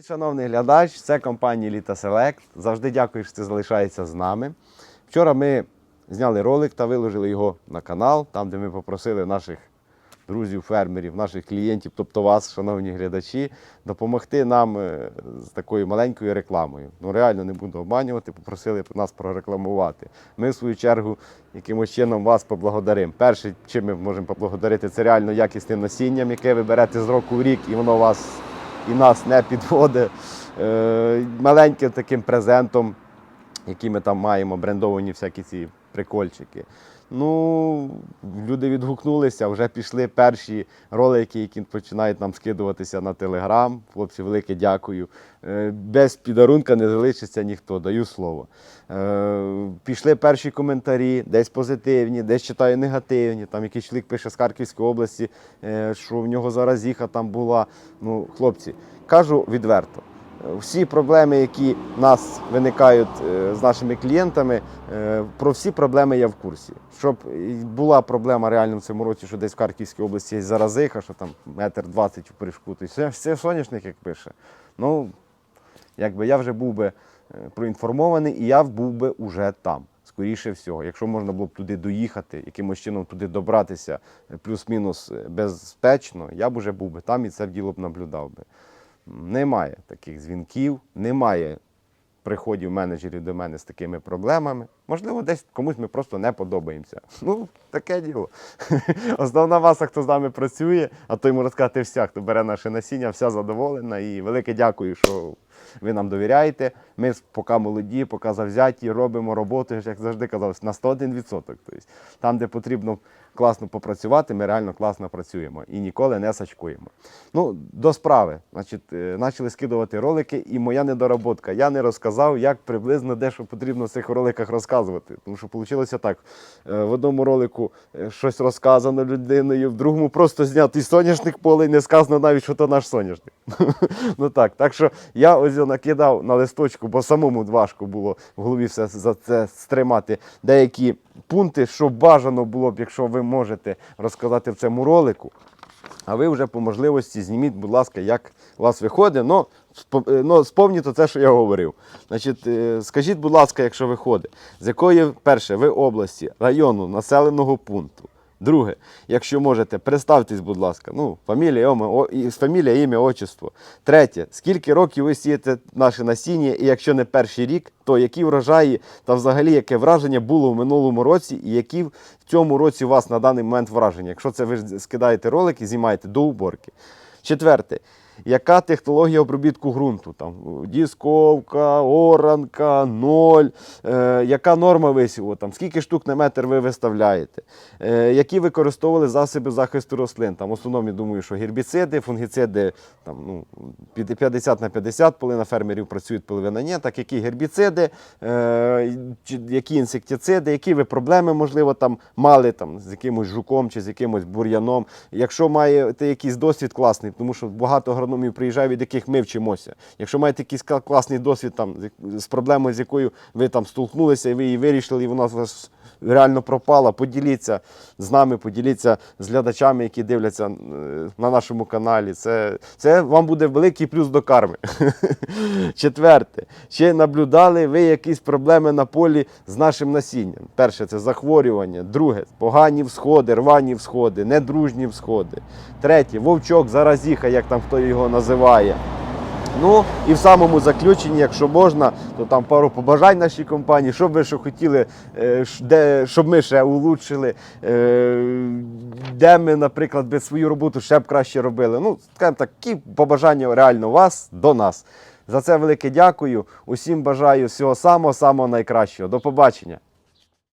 Привіт, шановний глядач! Це компанія Літа Селект. Завжди дякую, що ти залишаєшся з нами. Вчора ми зняли ролик та виложили його на канал, там, де ми попросили наших друзів, фермерів, наших клієнтів, тобто вас, шановні глядачі, допомогти нам е, з такою маленькою рекламою. Ну реально не буду обманювати, попросили нас прорекламувати. Ми, в свою чергу, якимось чином вас поблагодаримо. Перше, чим ми можемо поблагодарити, це реально якісним насінням, яке ви берете з року в рік, і воно вас і нас не підводить. Е, маленьким таким презентом, який ми там маємо, брендовані всякі ці прикольчики. Ну, люди відгукнулися, вже пішли перші ролики, які починають нам скидуватися на Телеграм. Хлопці, велике дякую. Е, Без підарунка не залишиться ніхто, даю слово. Е, Пішли перші коментарі, десь позитивні, десь читаю негативні. Там якийсь чоловік пише з Харківської області, е, що в нього заразіха там була. Ну, хлопці, кажу відверто. Всі проблеми, які в нас виникають е, з нашими клієнтами, е, про всі проблеми я в курсі. Щоб була проблема реально в цьому році, що десь в Харківській області є заразиха, що там метр двадцять у прыжку, то все, соняшник, як пише. Ну, якби я вже був би е, проінформований, і я був би уже там. Скоріше всього, якщо можна було б туди доїхати, якимось чином туди добратися плюс-мінус безпечно, я б уже був би там і це діло б наблюдав би. Немає таких дзвінків, немає приходів менеджерів до мене з такими проблемами. Можливо, десь комусь ми просто не подобаємося. Ну, таке діло. Основна маса, хто з нами працює, а то йому розказати вся, хто бере наше насіння, вся задоволена. І велике дякую, що ви нам довіряєте. Ми поки молоді, поки завзяті, робимо роботу, як завжди казав, на 101%. Тобто, там, де потрібно класно попрацювати, ми реально класно працюємо і ніколи не сачкуємо. Ну, до справи. Значить, е, почали скидувати ролики, і моя недоработка. Я не розказав, як приблизно де що потрібно в цих роликах розказувати. Тому що вийшло так. е, В одному ролику е, щось розказано людиною, в другому просто знятий соняшник поле і не сказано навіть, що то наш соняшник. ну так, так що я ось його накидав на листочку, бо самому важко було в голові все за це стримати деякі пункти, що бажано було б, якщо ви можете розказати в цьому ролику. А ви вже по можливості зніміть, будь ласка, як у вас виходить. Ну, е, ну, спомніть те, що я говорив. Значить, е, скажіть, будь ласка, якщо виходить, з якої перше ви області, району, населеного пункту. Друге, якщо можете, представтесь, будь ласка, ну, фамілія, фамілія, ім'я, отчество. Третє, скільки років ви сієте наше насіння, і якщо не перший рік, то які врожаї та взагалі яке враження було в минулому році, і які в цьому році у вас на даний момент враження? Якщо це ви скидаєте ролик і знімаєте до уборки. Четверте, яка технологія обробітку ґрунту? Там дісковка, оранка, ноль, е, яка норма висіву, там, скільки штук на метр ви виставляєте, е, які використовували засоби захисту рослин. Там, в основному, думаю, що гербіциди, фунгіциди там, ну, 50 на 50, половина фермерів працюють, половина ні. Так, які гербіциди, е, які інсектициди, які ви проблеми, можливо, там мали там, з якимось жуком чи з якимось бур'яном. Якщо маєте якийсь досвід класний, тому що багато агрономів приїжджає, від яких ми вчимося. Якщо маєте якийсь класний досвід там, з проблемою, з якою ви там столкнулися, і ви її вирішили, і вона у вас реально пропала, поділіться з нами, поділіться з глядачами, які дивляться на нашому каналі. Це, це вам буде великий плюс до карми. Четверте. Чи наблюдали ви якісь проблеми на полі з нашим насінням? Перше це захворювання. Друге погані всходи, рвані всходи, недружні всходи. Третє вовчок, заразіха, як там хто його називає. Ну і в самому заключенні, якщо можна, то там пару побажань нашій компанії, що ви що хотіли, е, де, щоб ми ще улучшили, е, де ми, наприклад, би свою роботу ще б краще робили. Ну, скажімо так, такі побажання реально вас до нас. За це велике дякую. Усім бажаю всього самого самого найкращого. До побачення.